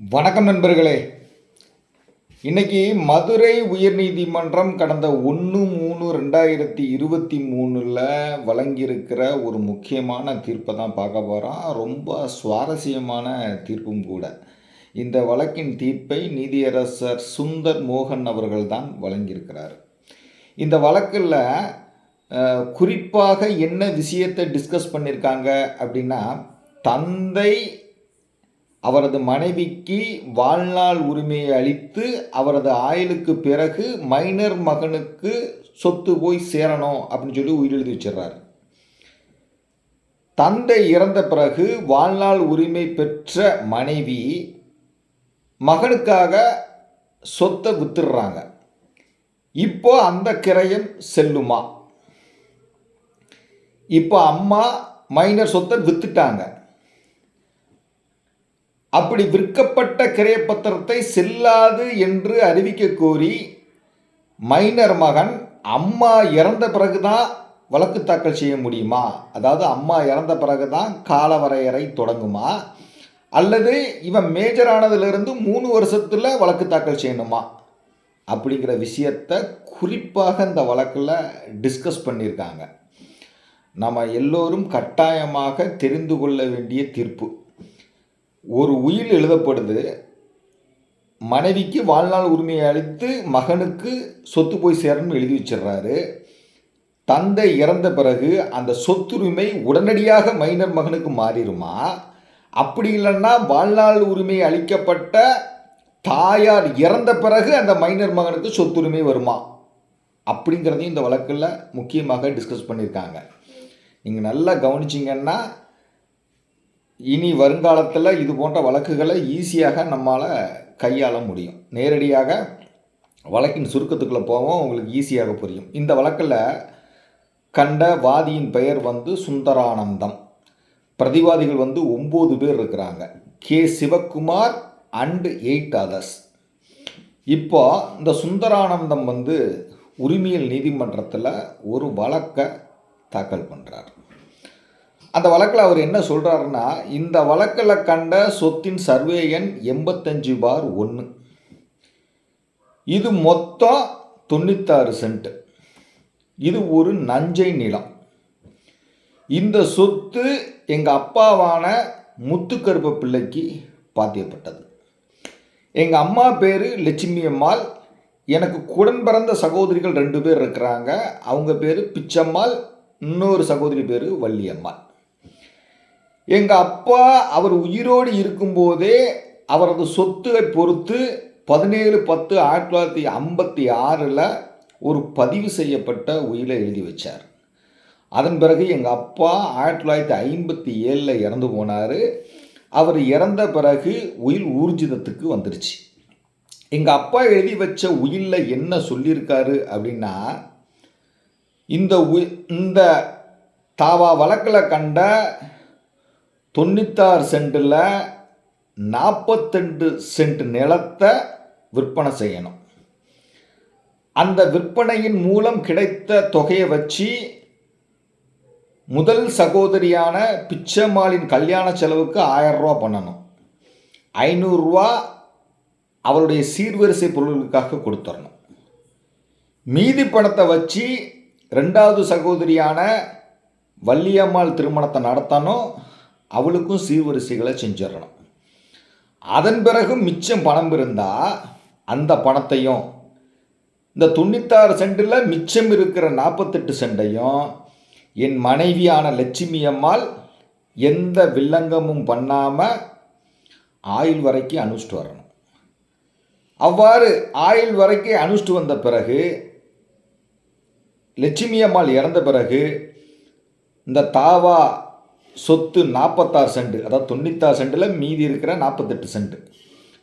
வணக்கம் நண்பர்களே. இன்னைக்கு மதுரை உயர்நீதிமன்றம் கடந்த ஒன்று மூணு ரெண்டாயிரத்தி இருபத்தி மூணில் வழங்கியிருக்கிற ஒரு முக்கியமான தீர்ப்பை தான் பார்க்க போகிறோம் ரொம்ப சுவாரஸ்யமான தீர்ப்பும் கூட. இந்த வழக்கின் தீர்ப்பை நீதியரசர் சுந்தர் மோகன் அவர்கள் தான் வழங்கியிருக்கிறார். இந்த வழக்கில் குறிப்பாக என்ன விஷயத்தை டிஸ்கஸ் பண்ணியிருக்காங்க அப்படின்னா தந்தை அவரது மனைவிக்கு வாழ்நாள் உரிமையை அளித்து அவரது ஆயுளுக்கு பிறகு மைனர் மகனுக்கு சொத்து போய் சேரணும் அப்படின்னு சொல்லி உயிரெழுதி வச்சிடுறாரு. தந்தை இறந்த பிறகு வாழ்நாள் உரிமை பெற்ற மனைவி மகனுக்காக சொத்தை வித்துடுறாங்க. இப்போ அந்த கிரயம் செல்லுமா. இப்போ அம்மா மைனர் சொத்தை வித்துட்டாங்க. அப்படி விற்கப்பட்ட கிரயப்பத்திரத்தை செல்லாது என்று அறிவிக்க கோரி மைனர் மகன் அம்மா இறந்த பிறகுதான் வழக்கு தாக்கல் செய்ய முடியுமா? அதாவது அம்மா இறந்த பிறகுதான் காலவரையறை தொடங்குமா? அல்லது இவன் மேஜர் ஆனதுலேருந்து மூணு வருஷத்தில் வழக்கு தாக்கல் செய்யணுமா? அப்படிங்கிற விஷயத்தை குறிப்பாக இந்த வழக்கில் டிஸ்கஸ் பண்ணியிருக்காங்க. நம்ம எல்லோரும் கட்டாயமாக தெரிந்து கொள்ள வேண்டிய தீர்ப்பு. ஒரு உயில் எழுதப்படுது மனைவிக்கு வாழ்நாள் உரிமையை அளித்து மகனுக்கு சொத்து போய் சேரணும்னு எழுதி வச்சிடுறாரு. தந்தை இறந்த பிறகு அந்த சொத்துரிமை உடனடியாக மைனர் மகனுக்கு மாறிடுமா? அப்படி இல்லைன்னா வாழ்நாள் உரிமை அளிக்கப்பட்ட தாயார் இறந்த பிறகு அந்த மைனர் மகனுக்கு சொத்துரிமை வருமா? அப்படிங்கிறதையும் இந்த வழக்கில் முக்கியமாக டிஸ்கஸ் பண்ணியிருக்காங்க. நீங்கள் நல்லா கவனிச்சிங்கன்னா இனி வருங்காலத்தில் இது போன்ற வழக்குகளை ஈஸியாக நம்மால் கையாள முடியும். நேரடியாக வழக்கின் சுருக்கத்துக்குள்ளே போவோம் உங்களுக்கு ஈஸியாக புரியும். இந்த வழக்கில் கண்ட வாதியின் பெயர் வந்து சுந்தரானந்தம். பிரதிவாதிகள் வந்து ஒம்பது பேர் இருக்கிறாங்க. K. Sivakumar and eight others இப்போ இந்த சுந்தரானந்தம் வந்து உரிமையல் நீதிமன்றத்தில் ஒரு வழக்கை தாக்கல் பண்ணுறார் அந்த வழக்கில் அவர் என்ன சொல்கிறாருன்னா இந்த வழக்கில் கண்ட சொத்தின் சர்வே எண் எண்பத்தஞ்சு பார் ஒன்று இது மொத்தம் தொண்ணூத்தாறு சென்ட் இது ஒரு நஞ்சை நிலம். இந்த சொத்து எங்கள் அப்பாவான முத்துக்கருப்ப பிள்ளைக்கு பாத்தியப்பட்டது. எங்கள் அம்மா பேர் லட்சுமி அம்மாள். எனக்கு குடன் பிறந்த சகோதரிகள் ரெண்டு பேர் இருக்கிறாங்க. அவங்க பேர் பிச்சம்மாள். இன்னொரு சகோதரி பேர் வள்ளியம்மாள். எங்கள் அப்பா அவர் உயிரோடு இருக்கும்போதே அவரது சொத்தை பொறுத்து பதினேழு பத்து ஆயிரத்தி தொள்ளாயிரத்தி ஐம்பத்தி ஆறில் ஒரு பதிவு செய்யப்பட்ட உயிரை எழுதி வச்சார். அதன் பிறகு எங்கள் அப்பா ஆயிரத்தி தொள்ளாயிரத்தி ஐம்பத்தி ஏழில் இறந்து போனார். அவர் இறந்த பிறகு உயில் ஊர்ஜிதத்துக்கு வந்துருச்சு. எங்கள் அப்பா எழுதி வச்ச உயிலில் என்ன சொல்லியிருக்காரு அப்படின்னா இந்த உய் இந்த தாவா வழக்கில் கண்ட தொண்ணூத்தாறு சென்ட்டில் நாற்பத்தெண்டு சென்ட் நிலத்தை விற்பனை செய்யணும். அந்த விற்பனையின் மூலம் கிடைத்த தொகையை வச்சு முதல் சகோதரியான பிச்சம்மாளின் கல்யாண செலவுக்கு ஆயிரம் ரூபா பண்ணணும். ஐநூறுரூவா அவளுடைய சீர்வரிசை பொருட்களுக்காக கொடுத்துடணும் மீதி பணத்தை வச்சு ரெண்டாவது சகோதரியான வள்ளியம்மாள் திருமணத்தை நடத்தணும். அவளுக்கும் சீர்வரிசைகளை செஞ்சிடணும். அதன் பிறகு மிச்சம் பணம் இருந்தால் அந்த பணத்தையும் இந்த தொண்ணூத்தாறு சென்டில் மிச்சம் இருக்கிற நாற்பத்தெட்டு சென்டையும் என் மனைவியான லட்சுமி அம்மாள் எந்த வில்லங்கமும் பண்ணாமல் ஆயுள் வரைக்கும் அனுஷ்டிட்டு வரணும். அவ்வாறு ஆயுள் வரைக்கும் அனுஷ்டு வந்த பிறகு லட்சுமி அம்மாள் இறந்த பிறகு இந்த தாவா சொத்து நாற்பத்தாறு சென்ட் அதாவது தொண்ணூத்தாறு சென்ட்டில் மீதி இருக்கிற நாற்பத்தெட்டு சென்ட்.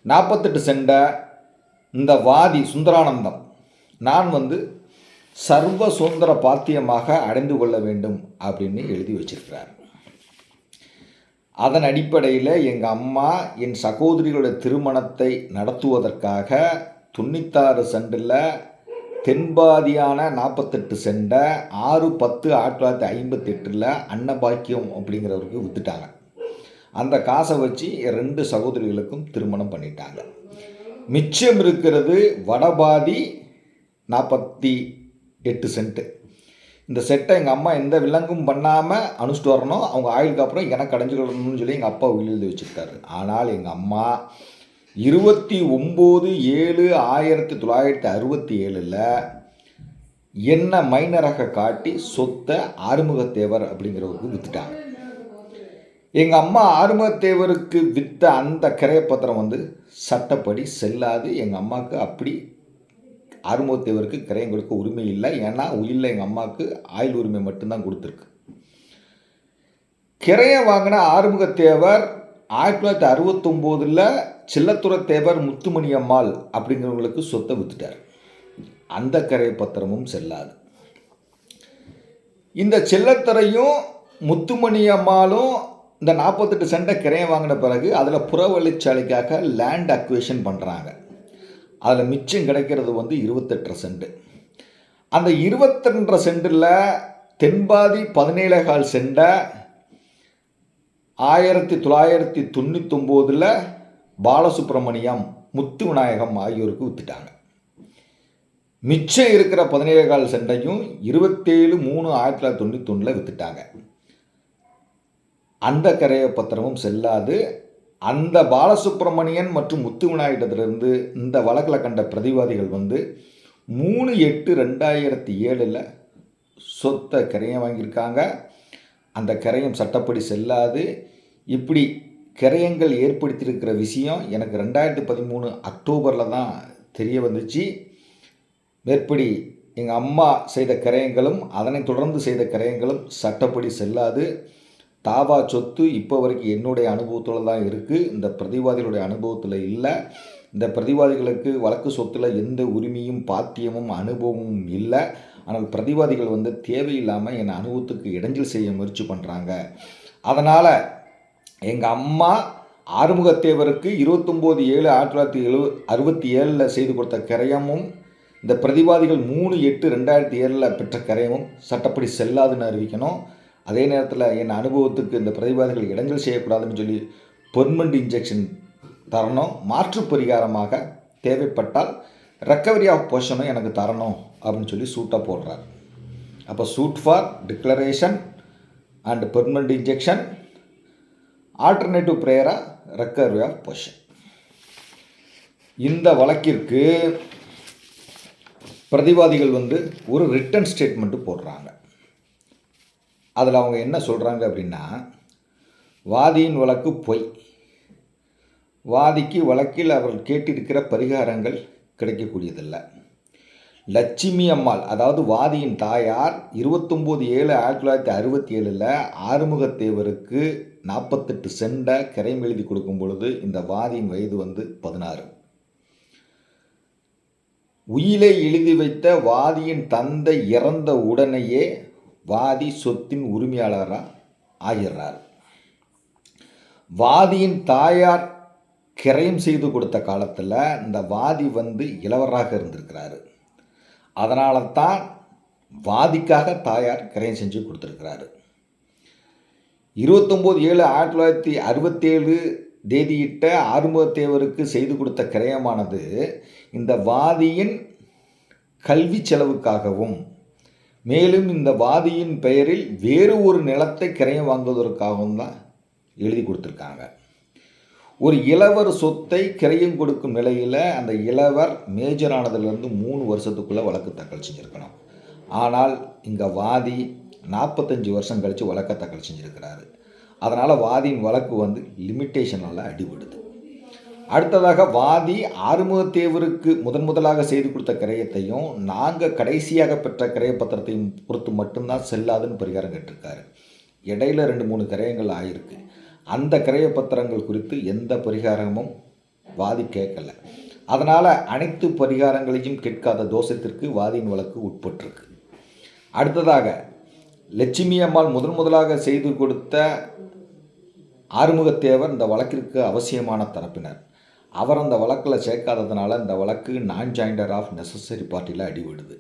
நாற்பத்தெட்டு சென்ட்டை இந்த வாதி சுந்தரானந்தம் நான் வந்து சர்வ சுதந்திர பாத்தியமாக அடைந்து கொள்ள வேண்டும் அப்படின்னு எழுதி வச்சிருக்கிறார். அதன் அடிப்படையில் எங்கள் அம்மா என் சகோதரிகளுடைய திருமணத்தை நடத்துவதற்காக தொண்ணூத்தாறு சென்டில் தென்பாதியான நாற்பத்தெட்டு சென்டை ஆறு பத்து ஆயிரத்தி தொள்ளாயிரத்தி ஐம்பத்தெட்டில் அன்னபாக்கியம் அப்படிங்கிறவருக்கு விற்றுட்டாங்க அந்த காசை வச்சு ரெண்டு சகோதரிகளுக்கும் திருமணம் பண்ணிட்டாங்க. மிச்சம் இருக்கிறது வடபாதி நாற்பத்தி எட்டு சென்ட்டு. இந்த செட்டை எங்கள் அம்மா எந்த விலங்கும் பண்ணாமல் அனுப்பிச்சிட்டு வரணும் அவங்க ஆயுளுக்கு அப்புறம் எனக்கு அடைஞ்சுக்கணும்னு சொல்லி எங்கள் அப்பா உயிர் எழுதி வச்சுருக்காரு. ஆனால் எங்கள் அம்மா இருபத்தி ஒம்பது ஏழு ஆயிரத்தி தொள்ளாயிரத்தி அறுபத்தி ஏழில் என்ன மைனராக காட்டி சொத்தை ஆறுமுகத்தேவர் அப்படிங்கிறவருக்கு விற்றுட்டாங்க எங்கள் அம்மா ஆறுமுகத்தேவருக்கு விற்ற அந்த கிரையப்பத்திரம் வந்து சட்டப்படி செல்லாது. எங்கள் அம்மாவுக்கு அப்படி ஆறுமுகத்தேவருக்கு கிரையம் கொடுக்க உரிமை இல்லை. ஏன்னா உயிரில் எங்கள் அம்மாவுக்கு ஆயுள் உரிமை மட்டும்தான் கொடுத்துருக்கு. கிரையம் வாங்கின ஆறுமுகத்தேவர் ஆயிரத்தி தொள்ளாயிரத்தி அறுபத்தொம்போதில் சில்லத்துறை தேவர் முத்துமணி அம்மாள் அப்படிங்கிறவங்களுக்கு சொத்தை விற்றுட்டார் அந்த கரை பத்திரமும் செல்லாது. இந்த செல்லத்தரையும் முத்துமணி அம்மாளும் இந்த நாற்பத்தெட்டு சென்டை கிரையை வாங்கின பிறகு அதில் புறவழிச்சாலைக்காக லேண்ட் அக்வேஷன் பண்ணுறாங்க அதில் மிச்சம் கிடைக்கிறது வந்து இருபத்தெட்டரை சென்ட் அந்த இருபத்தெண்டரை சென்டில் தென்பாதி பதினேழே கால் சென்டை ஆயிரத்தி தொள்ளாயிரத்தி தொண்ணூத்தொம்போதில் பாலசுப்ரமணியம் முத்து விநாயகம் ஆகியோருக்கு விற்றுட்டாங்க மிச்சம் இருக்கிற பதினேழு கால் செண்டையும் இருபத்தேழு மூணு ஆயிரத்தி தொள்ளாயிரத்தி தொண்ணூத்தொன்னில் விற்றுட்டாங்க அந்த கரைய பத்திரமும் செல்லாது அந்த பாலசுப்ரமணியன் மற்றும் முத்து விநாயகத்திலிருந்து இந்த வழக்கில் கண்ட பிரதிவாதிகள் வந்து மூணு எட்டு ரெண்டாயிரத்தி ஏழில் சொத்தை கரையம் வாங்கியிருக்காங்க. அந்த கரையம் சட்டப்படி செல்லாது இப்படி கிரயங்கள் ஏற்படுத்தியிருக்கிற விஷயம் எனக்கு ரெண்டாயிரத்தி பதிமூணு அக்டோபரில் தான் தெரிய வந்துச்சு. மேற்படி எங்கள் அம்மா செய்த கிரயங்களும் அதனை தொடர்ந்து செய்த கிரயங்களும் சட்டப்படி செல்லாது. தாவா சொத்து இப்போ வரைக்கும் என்னுடைய அனுபவத்தில் தான் இருக்குது இந்த பிரதிவாதிகளுடைய அனுபவத்தில் இல்லை. இந்த பிரதிவாதிகளுக்கு வழக்கு சொத்தில் எந்த உரிமையும் பாத்தியமும் அனுபவமும் இல்லை. ஆனால் பிரதிவாதிகள் வந்து தேவையில்லாமல் என் அனுபவத்துக்கு இடைஞ்சல் செய்ய முயற்சி பண்ணுறாங்க அதனால் எங்கள் அம்மா ஆறுமுகத்தேவருக்கு இருபத்தொம்போது ஏழு ஆயிரத்தி தொள்ளாயிரத்தி எழு அறுபத்தி ஏழில் செய்து கொடுத்த கிரயமும் இந்த பிரதிவாதிகள் மூணு எட்டு ரெண்டாயிரத்தி ஏழில் பெற்ற கிரயமும் சட்டப்படி செல்லாதுன்னு அறிவிக்கணும். அதே நேரத்தில் என் அனுபவத்துக்கு இந்த பிரதிவாதிகள் இடைஞ்சல் செய்யக்கூடாதுன்னு சொல்லி பெர்மனண்ட் இன்ஜெக்ஷன் தரணும். மாற்று பரிகாரமாக தேவைப்பட்டால் ரெக்கவரி ஆஃப் பொஷனும் எனக்கு தரணும் அப்படின்னு சொல்லி சூட்டாக போடுறார். அப்போ suit for declaration and permanent injunction alternative ப்ரேயராக recovery of possession இந்த வழக்கிற்கு பிரதிவாதிகள் வந்து ஒரு ரிட்டன் ஸ்டேட்மெண்ட்டு போடுறாங்க. அதில் அவங்க என்ன சொல்கிறாங்க அப்படின்னா வாதியின் வழக்கு பொய். வாதிக்கு வழக்கில் அவர்கள் கேட்டிருக்கிற பரிகாரங்கள் கிடைக்கக்கூடியதில்லை. லட்சுமி அம்மாள் அதாவது வாதியின் தாயார் இருபத்தொம்போது ஏழு ஆயிரத்தி தொள்ளாயிரத்தி அறுபத்தி ஏழில் ஆறுமுகத்தேவருக்கு நாற்பத்தெட்டு செண்டை கிரைம் எழுதி கொடுக்கும் பொழுது இந்த வாதியின் வயது வந்து பதினாறு. உயிலை எழுதி வைத்த வாதியின் தந்தை இறந்த உடனேயே வாதி சொத்தின் உரிமையாளராக ஆகிறார் வாதியின் தாயார் கிரயம் செய்து கொடுத்த காலத்தில் இந்த வாதி வந்து இளவராக இருந்திருக்கிறாரு. அதனால தான் வாதிக்காக தாயார் கிரயம் செஞ்சு கொடுத்துருக்கிறாரு. இருபத்தொம்போது ஏழு ஆயிரத்தி தொள்ளாயிரத்தி அறுபத்தேழு தேதியிட்ட ஆறுமுகத்தேவருக்கு செய்து கொடுத்த கிரயமானது இந்த வாதியின் கல்வி செலவுக்காகவும் மேலும் இந்த வாதியின் பெயரில் வேறு ஒரு நிலத்தை கிரயம் வாங்குவதற்காகவும் தான் எழுதி கொடுத்துருக்காங்க. ஒரு இளவர் சொத்தை கிரையும் கொடுக்கும் நிலையில் அந்த இளவர் மேஜர் ஆனதுலேருந்து மூணு வருஷத்துக்குள்ளே வழக்கு தாக்கல் செஞ்சுருக்கணும். ஆனால் இங்கே வாதி நாற்பத்தஞ்சு வருஷம் கழித்து வழக்கை தாக்கல் செஞ்சுருக்கிறாரு. அதனால் வாதியின் வழக்கு வந்து லிமிட்டேஷனால் அடிபடுது. அடுத்ததாக வாதி ஆறுமுகத்தேவருக்கு முதன் முதலாக செய்து கொடுத்த கிரயத்தையும் நாங்கள் கடைசியாக பெற்ற கிரய பத்திரத்தையும் பொறுத்து மட்டும்தான் செல்லாதுன்னு பரிகாரம் கேட்டிருக்காரு. இடையில ரெண்டு மூணு கிரயங்கள் ஆயிருக்கு. அந்த கிரய பத்திரங்கள் குறித்து எந்த பரிகாரமும் வாதி கேட்கல அதனால் அனைத்து பரிகாரங்களையும் கேட்காத தோஷத்திற்கு வாதியின் வழக்கு உட்பட்டிருக்கு. அடுத்ததாக லட்சுமி அம்மாள் முதன் முதலாக செய்து கொடுத்த ஆறுமுகத்தேவர் இந்த வழக்கிற்கு அவசியமான தரப்பினர். அவர் அந்த வழக்கில் சேர்க்காததுனால இந்த வழக்கு நான் ஜாயிண்டர் ஆஃப் நெசசரி பார்ட்டியில் அடிவிடுது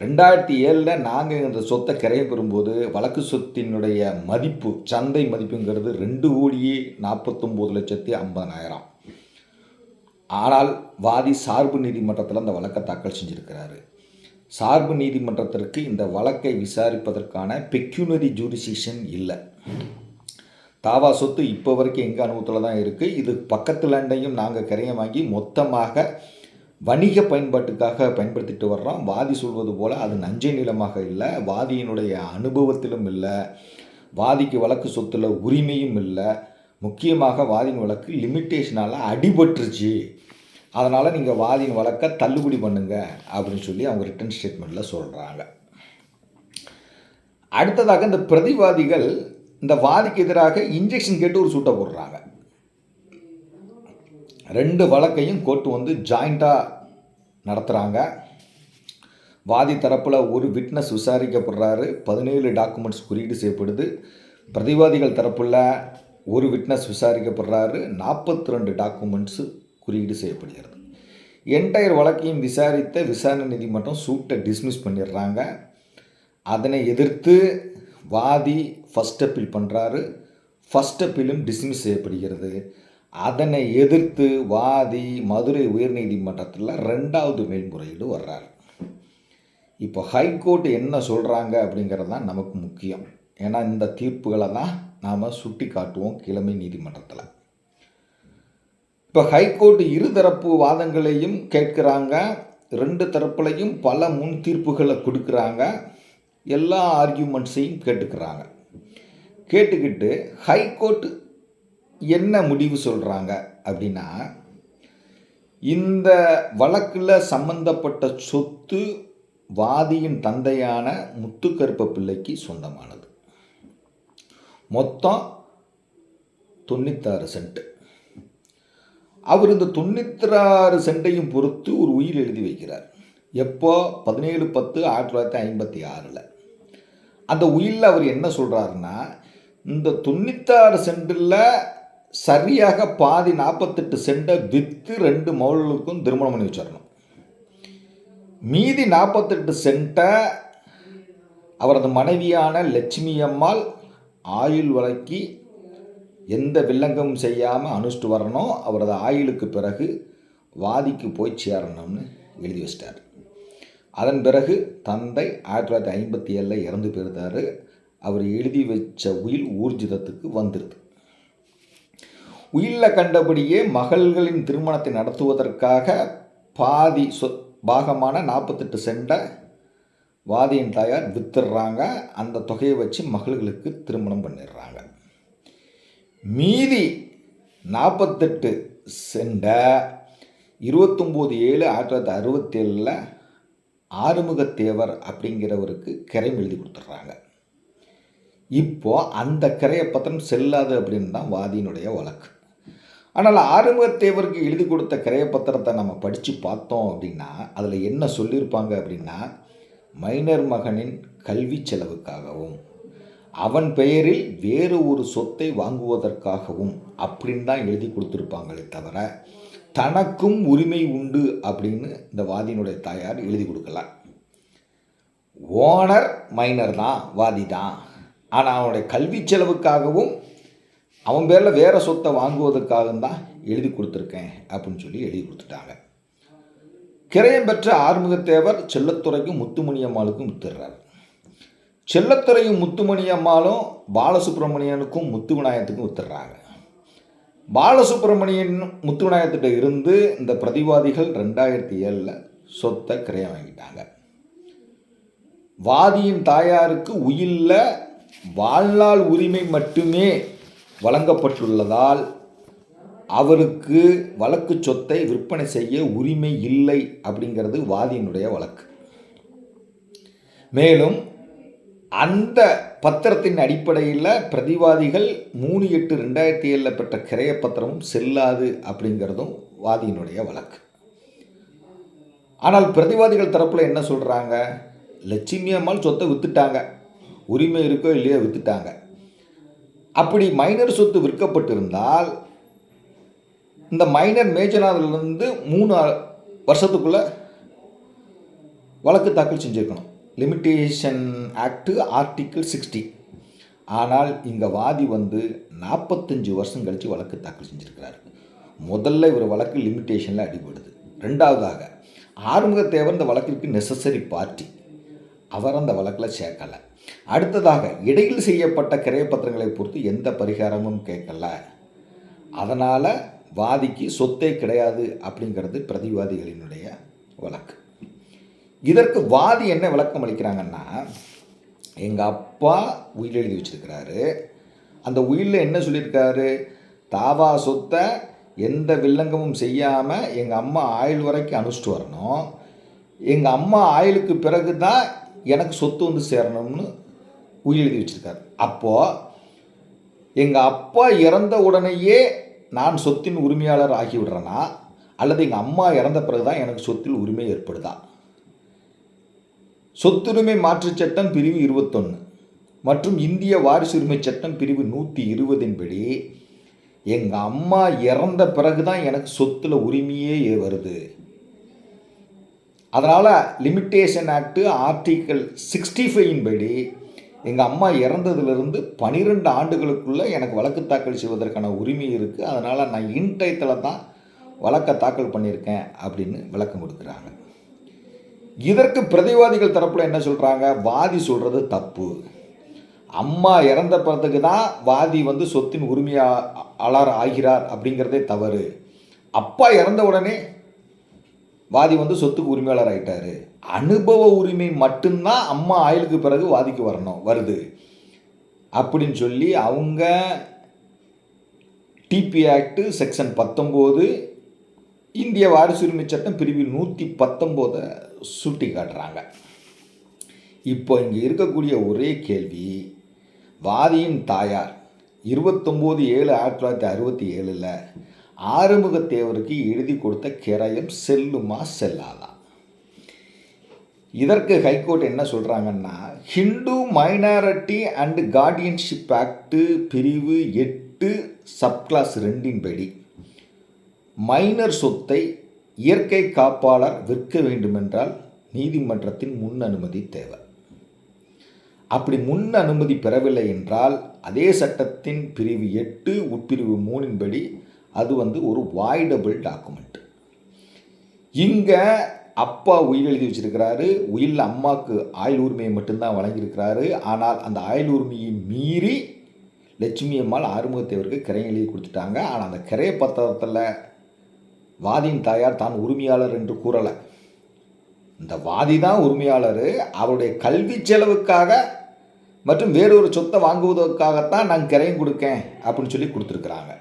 ரெண்டாயிரத்தி ஏழில் நாங்கள் இந்த சொத்தை கிரைய பெறும்போது வழக்கு சொத்தினுடைய மதிப்பு சந்தை மதிப்புங்கிறது ரெண்டு கோடியே நாற்பத்தொம்போது லட்சத்தி ஐம்பதனாயிரம் ஆனால் வாதி சார்பு நீதிமன்றத்தில் அந்த வழக்கை தாக்கல் செஞ்சுருக்கிறாரு. சார்பு நீதிமன்றத்திற்கு இந்த வழக்கை விசாரிப்பதற்கான பெக்யூனரி ஜூரிசிஷன் இல்லை. தாவா சொத்து இப்போ வரைக்கும் எங்கள் அனுபவத்தில் தான் இருக்குது இது பக்கத்து லேண்டையும் நாங்கள் கரையை வாங்கி மொத்தமாக வணிக பயன்பாட்டுக்காக பயன்படுத்திட்டு வர்றோம். வாதி சொல்வது போல் அது நஞ்சை நிலமாக இல்லை வாதியினுடைய அனுபவத்திலும் இல்லை வாதிக்கு வழக்கு சொத்துல உரிமையும் இல்லை. முக்கியமாக வாதியின் வழக்கு லிமிட்டேஷனால் அடிபட்டுருச்சு. அதனால் நீங்கள் வாதியின் வழக்கை தள்ளுபடி பண்ணுங்க அப்படின்னு சொல்லி அவங்க ரிட்டன் ஸ்டேட்மெண்ட்டில் சொல்கிறாங்க அடுத்ததாக இந்த பிரதிவாதிகள் இந்த வாதிக்கு எதிராக இன்ஜெக்ஷன் கேட்டு ஒரு சூட்டை போடுறாங்க. ரெண்டு வழக்கையும் கோர்ட்டு வந்து ஜாயிண்ட்டாக நடத்துகிறாங்க வாதி தரப்பில் ஒரு விட்னஸ் விசாரிக்கப்படுறாரு. பதினேழு டாக்குமெண்ட்ஸ் குறியீடு செய்யப்படுது. பிரதிவாதிகள் தரப்பில் ஒரு விட்னஸ் விசாரிக்கப்படுறாரு. நாற்பத்தி ரெண்டு டாக்குமெண்ட்ஸு குறியீடு செய்யப்படுகிறது. என்டையர் வழக்கையும் விசாரித்த விசாரணை நீதிமன்றம் சூட்டை டிஸ்மிஸ் பண்ணிடுறாங்க. அதனை எதிர்த்து வாதி ஃபஸ்ட் அப்பீல் பண்ணுறாரு ஃபஸ்ட் அப்பீலும் டிஸ்மிஸ் செய்யப்படுகிறது. அதனை எதிர்த்து வாதி மதுரை உயர்நீதிமன்றத்தில் ரெண்டாவது மேல்முறையீடு வர்றார். இப்போ ஹைகோர்ட் என்ன சொல்கிறாங்க அப்படிங்கிறது தான் நமக்கு முக்கியம். ஏன்னா இந்த தீர்ப்புகளை தான் நாம் சுட்டி காட்டுவோம் கிழமை நீதிமன்றத்தில். இப்போ ஹைகோர்ட் இருதரப்பு வாதங்களையும் கேட்குறாங்க. ரெண்டு தரப்புலையும் பல முன் தீர்ப்புகளை கொடுக்குறாங்க. எல்லா ஆர்கியூமெண்ட்ஸையும் கேட்டுக்கிறாங்க. கேட்டுக்கிட்டு ஹைகோர்ட் என்ன முடிவு சொல்கிறாங்க அப்படின்னா இந்த வழக்கில் சம்பந்தப்பட்ட சொத்து வாதியின் தந்தையான முத்துக்கருப்ப பிள்ளைக்கு சொந்தமானது. மொத்தம் தொண்ணூத்தாறு சென்ட். அவர் இந்த தொண்ணூத்தாறு சென்ட்டையும் பொறுத்து ஒரு உயிர் எழுதி வைக்கிறார். எப்போ? பதினேழு பத்து ஆயிரத்தி தொள்ளாயிரத்தி ஐம்பத்தி ஆறில். அந்த உயிரில் அவர் என்ன சொல்கிறாருன்னா இந்த தொண்ணூத்தாறு சென்டில் சரியாக பாதி நாற்பத்தெட்டு சென்டை விற்று ரெண்டு மௌலுக்கும் திருமணம் பண்ணி வச்சிடணும். மீதி நாற்பத்தெட்டு சென்ட்டை அவரது மனைவியான லட்சுமி அம்மாள் ஆயுள் வழக்கி எந்த வில்லங்கமும் செய்யாமல் அனுஷ்டு வரணும் அவரது ஆயுளுக்கு பிறகு வாதிக்கு போய் சேரணும்னு எழுதி வச்சிட்டார். அதன் பிறகு தந்தை ஆயிரத்தி தொள்ளாயிரத்தி ஐம்பத்தி ஏழில் இறந்து போயிருந்தார். அவர் எழுதி வச்ச உயில் ஊர்ஜிதத்துக்கு வந்துடுது உயிரில் கண்டபடியே மகள்களின் திருமணத்தை நடத்துவதற்காக பாதி சொ பாகமான நாற்பத்தெட்டு சென்டை வாதியின் தாயார் வித்துடுறாங்க. அந்த தொகையை வச்சு மகள்களுக்கு திருமணம் பண்ணிடுறாங்க. மீதி நாற்பத்தெட்டு சென்டை இருபத்தொம்போது ஏழு ஆயிரத்தி தொள்ளாயிரத்தி அறுபத்தேழில் ஆறுமுகத்தேவர் அப்படிங்கிறவருக்கு கிரைம் எழுதி கொடுத்துட்றாங்க. இப்போது அந்த கரையை பத்திரம் செல்லாது அப்படின்னு தான் வாதியினுடைய வழக்கு. ஆனால் ஆறுமுகத்தேவருக்கு எழுதி கொடுத்த கிரையப்பத்திரத்தை நம்ம படித்து பார்த்தோம் அப்படின்னா அதில் என்ன சொல்லியிருப்பாங்க அப்படின்னா மைனர் மகனின் கல்வி செலவுக்காகவும் அவன் பெயரில் வேறு ஒரு சொத்தை வாங்குவதற்காகவும் அப்படின்னு தான் எழுதி கொடுத்துருப்பாங்களே தவிர தனக்கும் உரிமை உண்டு அப்படின்னு இந்த வாதியினுடைய தாயார் எழுதி கொடுக்கல. ஓனர் மைனர் தான் வாதி தான். ஆனால் அவனுடைய கல்வி செலவுக்காகவும் அவன் பேரில் வேறு சொத்தை வாங்குவதற்காக தான் எழுதி கொடுத்துருக்கேன் அப்படின்னு சொல்லி எழுதி கொடுத்துட்டாங்க. கிரயம் பெற்ற ஆறுமுகத்தேவர் செல்லத்துறைக்கும் முத்துமணி அம்மாளுக்கும் வித்துடுறாரு. செல்லத்துறையும் முத்துமணி அம்மாளும் பாலசுப்ரமணியனுக்கும் முத்து விநாயகத்துக்கும் வித்துடுறாங்க. பாலசுப்ரமணியன் முத்து விநாயகத்திட்ட இருந்து இந்த பிரதிவாதிகள் ரெண்டாயிரத்தி ஏழில் சொத்தை கிரயம் வாங்கிட்டாங்க. வாதியின் தாயாருக்கு உயிலில் வாழ்நாள் உரிமை மட்டுமே வழங்கப்பட்டுள்ளதால் அவருக்கு வழக்கு சொத்தை விற்பனை செய்ய உரிமை இல்லை அப்படிங்கிறது வாதியினுடைய வழக்கு. மேலும் அந்த பத்திரத்தின் அடிப்படையில் பிரதிவாதிகள் மூணு எட்டு ரெண்டாயிரத்தி ஏழில் பெற்ற கிரைய பத்திரமும் செல்லாது அப்படிங்கிறதும் வாதியினுடைய வழக்கு. ஆனால் பிரதிவாதிகள் தரப்பில் என்ன சொல்கிறாங்க லட்சுமி அம்மாள் சொத்தை விற்றுட்டாங்க உரிமை இருக்கோ இல்லையோ விற்றுட்டாங்க அப்படி மைனர் சொத்து விற்கப்பட்டிருந்தால் இந்த மைனர் மேஜனாதிலிருந்து மூணு வருஷத்துக்குள்ளே வழக்கு தாக்கல் செஞ்சுருக்கணும். லிமிட்டேஷன் ஆக்டு ஆர்டிக்கிள் சிக்ஸ்டி ஆனால் இங்கே வாதி வந்து நாற்பத்தஞ்சு வருஷம் கழித்து வழக்கு தாக்கல் செஞ்சுருக்கிறார். முதல்ல இவர் வழக்கு லிமிட்டேஷனில் அடிபடுது. ரெண்டாவதாக ஆறுமுகத்தேவர் இந்த வழக்கிற்கு நெசசரி பார்ட்டி அவர் அந்த வழக்கில் சேர்க்கலை. அடுத்ததாக இடையில் செய்யப்பட்ட கிரையப்பத்திரங்களை பொறுத்து எந்த பரிகாரமும் கேட்கல. அதனால் வாதிக்கு சொத்தே கிடையாது அப்படிங்கிறது பிரதிவாதிகளினுடைய வழக்கு. இதற்கு வாதி என்ன விளக்கம் அளிக்கிறாங்கன்னா எங்கள் அப்பா உயில் எழுதி வச்சிருக்கிறாரு. அந்த உயிலில் என்ன சொல்லியிருக்காரு? தாவா சொத்தை எந்த வில்லங்கமும் செய்யாமல் எங்கள் அம்மா ஆயுள் வரைக்கும் அனுஷ்டு வரணும். எங்கள் அம்மா ஆயுளுக்கு பிறகு தான் எனக்கு சொத்து வந்து சேரணும்னு உயிர் எழுதி வச்சுருக்காரு. அப்போது எங்கள் அப்பா இறந்த உடனேயே நான் சொத்தின் உரிமையாளர் ஆகிவிடுறேன்னா அல்லது எங்கள் அம்மா இறந்த பிறகு தான் எனக்கு சொத்தில் உரிமை ஏற்படுதா? சொத்துரிமை மாற்றுச் சட்டம் பிரிவு இருபத்தொன்று மற்றும் இந்திய வாரிசுரிமை சட்டம் பிரிவு நூற்றி இருபதின்படி எங்கள் அம்மா இறந்த பிறகு தான் எனக்கு சொத்தில் உரிமையே வருது. அதனால் லிமிட்டேஷன் ஆக்டு ஆர்டிக்கல் சிக்ஸ்டி ஃபைவின் படி எங்கள் அம்மா இறந்ததுலேருந்து பனிரெண்டு ஆண்டுகளுக்குள்ளே எனக்கு வழக்கு தாக்கல் செய்வதற்கான உரிமை இருக்குது அதனால் நான் இன்டயத்தில் தான் வழக்கை தாக்கல் பண்ணியிருக்கேன் அப்படின்னு விளக்கம் கொடுக்குறாங்க. இதற்கு பிரதிவாதிகள் தரப்பில் என்ன சொல்கிறாங்க வாதி சொல்கிறது தப்பு. அம்மா இறந்த பிறகு தான் வாதி வந்து சொத்தின் உரிமையாளர் ஆகிறார் அப்படிங்கிறதே தவறு. அப்பா இறந்த உடனே வாதி வந்து சொத்துக்கு உரிமையாளர் ஆகிட்டார் அனுபவ உரிமை மட்டும்தான் அம்மா ஆயுளுக்கு பிறகு வாதிக்கு வரணும் வருது. அப்படின்னு சொல்லி அவங்க டிபி ஆக்டு செக்ஷன் பத்தொம்போது இந்திய வாரிசுரிமை சட்டம் பிரிவு நூற்றி பத்தொம்போதை சுட்டி காட்டுறாங்க இப்போ இங்கே இருக்கக்கூடிய ஒரே கேள்வி வாதியின் தாயார் இருபத்தொம்போது ஏழு ஆயிரத்தி தொள்ளாயிரத்தி அறுபத்தி ஏழில் ஆறுமுகத்தேவருக்கு எழுதி கொடுத்த கிரயம் செல்லுமா செல்லாதா? இதற்கு ஹைகோர்ட் என்ன சொல்கிறாங்கன்னா Hindu minority and guardianship act பிரிவு எட்டு சப்கிளாஸ் ரெண்டின்படி மைனர் சொத்தை இயற்கை காப்பாளர் விற்க வேண்டுமென்றால் நீதிமன்றத்தின் முன் அனுமதி தேவை. அப்படி முன் அனுமதி பெறவில்லை என்றால் அதே சட்டத்தின் பிரிவு எட்டு உட்பிரிவு மூணின்படி அது வந்து ஒரு வாய்டபிள் டாக்குமெண்ட் இங்கே அப்பா உயில் எழுதி வச்சிருக்கிறாரு உயில் அம்மாவுக்கு ஆயுள் உரிமையை மட்டும்தான் வழங்கியிருக்கிறாரு ஆனால் அந்த ஆயுள் உரிமையை மீறி லட்சுமி அம்மாள் ஆறுமுகத்தேவருக்கு கிரையை எழுதி கொடுத்துட்டாங்க. ஆனால் அந்த கிரைய பத்திரத்தில் வாதியின் தாயார் தான் உரிமையாளர் என்று கூறலை. இந்த வாதி தான் உரிமையாளர். அவருடைய கல்வி செலவுக்காக மற்றும் வேறொரு சொத்தை வாங்குவதற்காகத்தான் நான் கிரையம் கொடுக்கேன் அப்படின்னு சொல்லி கொடுத்துருக்குறாங்க.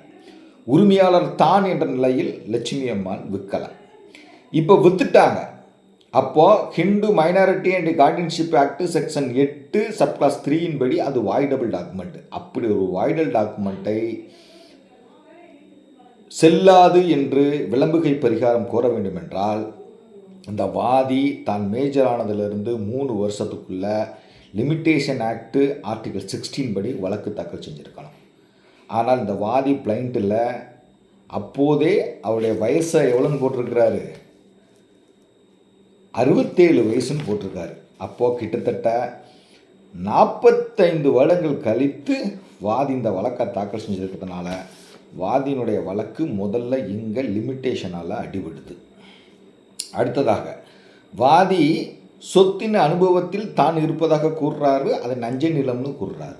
உரிமையாளர் தான் என்ற நிலையில் லட்சுமி அம்மான் விற்கலாம் இப்போ வித்துட்டாங்க. அப்போது Hindu minority and guardianship act section எட்டு சப்கிளாஸ் த்ரீயின் படி அது வாய்டபிள் டாக்குமெண்ட் அப்படி ஒரு வாய்டல் டாக்குமெண்ட்டை செல்லாது என்று விளம்புகை பரிகாரம் கோர வேண்டுமென்றால் அந்த வாதி தான் மேஜர் ஆனதிலிருந்து மூணு வருஷத்துக்குள்ள லிமிட்டேஷன் ஆக்டு ஆர்டிகல் சிக்ஸ்டீன் படி வழக்கு தாக்கல் செஞ்சுருக்கணும். ஆனால் இந்த வாதி பிளைண்ட்டில் அப்போதே அவருடைய வயசை எவ்வளோன்னு போட்டிருக்கிறாரு? அறுபத்தேழு வயசுன்னு போட்டிருக்காரு. அப்போது கிட்டத்தட்ட நாற்பத்தைந்து வருடங்கள் கழித்து வாதி இந்த வழக்கை தாக்கல் செஞ்சிருக்கிறதுனால வாதியினுடைய வழக்கு முதல்ல இங்கே லிமிட்டேஷனால் அடிபடுது. அடுத்ததாக வாதி சொத்தின் அனுபவத்தில் தான் இருப்பதாக கூறுறாரு அதை நஞ்சை நிலம்னு கூறுறாரு.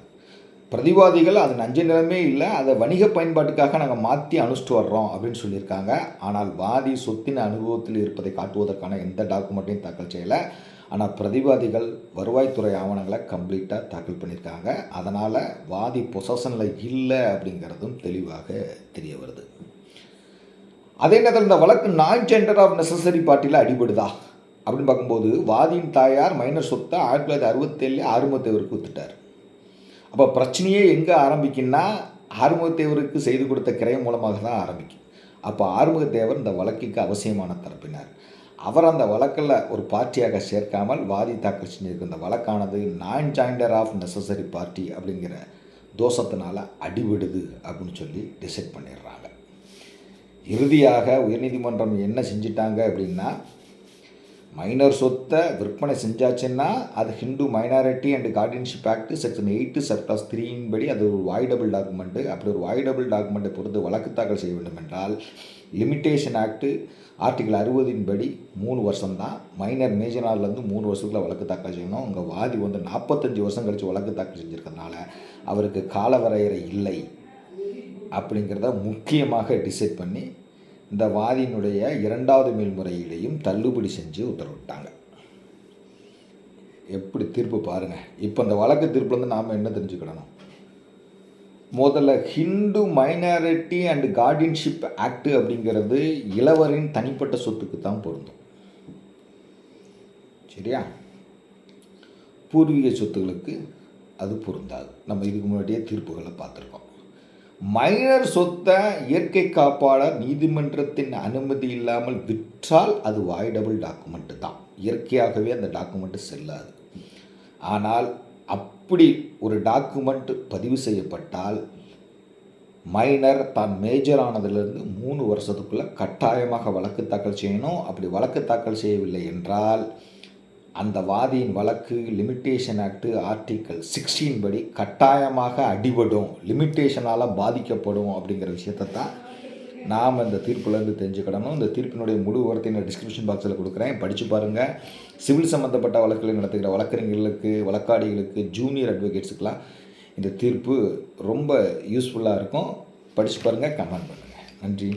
பிரதிவாதிகள் அது நஞ்ச நிலமே இல்லை அதை வணிக பயன்பாட்டுக்காக நாங்கள் மாற்றி அனுஷ்டிட்டு வர்றோம் அப்படின்னு சொல்லியிருக்காங்க. ஆனால் வாதி சொத்தின் அனுபவத்தில் இருப்பதை காட்டுவதற்கான எந்த டாக்குமெண்ட்டையும் தாக்கல் செய்யலை. ஆனால் பிரதிவாதிகள் வருவாய்த்துறை ஆவணங்களை கம்ப்ளீட்டாக தாக்கல் பண்ணியிருக்காங்க. அதனால் வாதி பொசஷனில் இல்லை அப்படிங்கிறதும் தெளிவாக தெரிய வருது. அதே நேரத்தில் இந்த வழக்கு நான் ஜெண்டர் ஆஃப் நெசசரி பார்ட்டியில் அடிபடுதா? அப்படின்னு பார்க்கும்போது வாதியின் தாயார் மைனர் சொத்தை ஆயிரத்தி தொள்ளாயிரத்தி அறுபத்தேழு ஆறுமுகத்தேவருக்கு வித்துட்டார் அப்போ பிரச்சனையே எங்கே ஆரம்பிக்குன்னா ஆறுமுகத்தேவருக்கு செய்து கொடுத்த கிரயம் மூலமாக தான் ஆரம்பிக்கும். அப்போ ஆறுமுகத்தேவர் இந்த வழக்குக்கு அவசியமான தரப்பினார். அவர் அந்த வழக்கில் ஒரு பார்ட்டியாக சேர்க்காமல் வாதி தாக்கல் செஞ்சிருக்க இந்த வழக்கானது நான் ஜாயிண்டர் ஆஃப் நெசசரி பார்ட்டி அப்படிங்கிற தோஷத்தினால் அடிபடுது அப்படின்னு சொல்லி டிசைட் பண்ணிடுறாங்க. இறுதியாக உயர்நீதிமன்றம் என்ன செஞ்சிட்டாங்க அப்படின்னா மைனர் சொத்தை விற்பனை செஞ்சாச்சுன்னா அது Hindu minority and guardianship act section eight subclause த்ரீயின் படி அது ஒரு வாய்டபிள் டாக்குமெண்ட்டு அப்படி ஒரு வாய்டபிள் டாக்குமெண்ட்டை பொறுத்து வழக்கு தாக்கல் செய்ய வேண்டும் என்றால் லிமிட்டேஷன் ஆக்ட்டு ஆர்டிகல் அறுபதின் படி மூணு வருஷம் தான் மைனர் நாள்லேருந்து மூணு வருஷத்துக்குள்ள வழக்கு தாக்கல் செய்யணும். உங்கள் வாதி வந்து நாற்பத்தஞ்சு வருஷம் கழித்து வழக்கு தாக்கல் செஞ்சுருக்கறதுனால அவருக்கு காலவரையறை இல்லை. அப்படிங்கிறத முக்கியமாக டிசைட் பண்ணி இந்த வாதியினுடைய இரண்டாவது மேல்முறையிலையும் தள்ளுபடி செஞ்சு உத்தரவிட்டாங்க. எப்படி தீர்ப்பு பாருங்கள் இப்போ இந்த வழக்கு தீர்ப்புலேருந்து நாம் என்ன தெரிஞ்சுக்கிடணும்? முதல்ல Hindu minority and guardianship act அப்படிங்கிறது இளவரின் தனிப்பட்ட சொத்துக்கு தான் பொருந்தும். சரியா? பூர்வீக சொத்துகளுக்கு அது பொருந்தாது. நம்ம இதுக்கு முன்னாடியே தீர்ப்புகளை பார்த்துருக்கோம். மைனர் சொத்தை இயற்கை காப்பாளர் நீதிமன்றத்தின் அனுமதி இல்லாமல் விற்றால் அது வாய்டபுள் டாக்குமெண்ட்டு தான். இயற்கையாகவே அந்த டாக்குமெண்ட்டு செல்லாது. ஆனால் அப்படி ஒரு டாக்குமெண்ட் பதிவு செய்யப்பட்டால் மைனர் தான் மேஜர் ஆனதுலேருந்து மூணு வருஷத்துக்குள்ளே கட்டாயமாக வழக்கு தாக்கல் செய்யணும். அப்படி வழக்கு தாக்கல் செய்யவில்லை என்றால் அந்த வாதியின் வழக்கு லிமிட்டேஷன் ஆக்டு ஆர்டிக்கல் சிக்ஸ்டீன் படி கட்டாயமாக அடிபடும். லிமிட்டேஷனால் பாதிக்கப்படும் அப்படிங்கிற விஷயத்தை தான் நாம் இந்த தீர்ப்புலேருந்து தெரிஞ்சுக்கிடணும். இந்த தீர்ப்பினுடைய முழு விவரத்தை நான் டிஸ்கிரிப்ஷன் பாக்ஸில் கொடுக்குறேன். படித்து பாருங்கள் சிவில் சம்மந்தப்பட்ட வழக்குகளை நடத்துகிற வழக்கறிஞர்களுக்கு வழக்காடிகளுக்கு ஜூனியர் அட்வொகேட்ஸுக்கெலாம் இந்த தீர்ப்பு ரொம்ப யூஸ்ஃபுல்லாக இருக்கும். படித்து பாருங்கள் கமெண்ட் பண்ணுங்கள் நன்றி.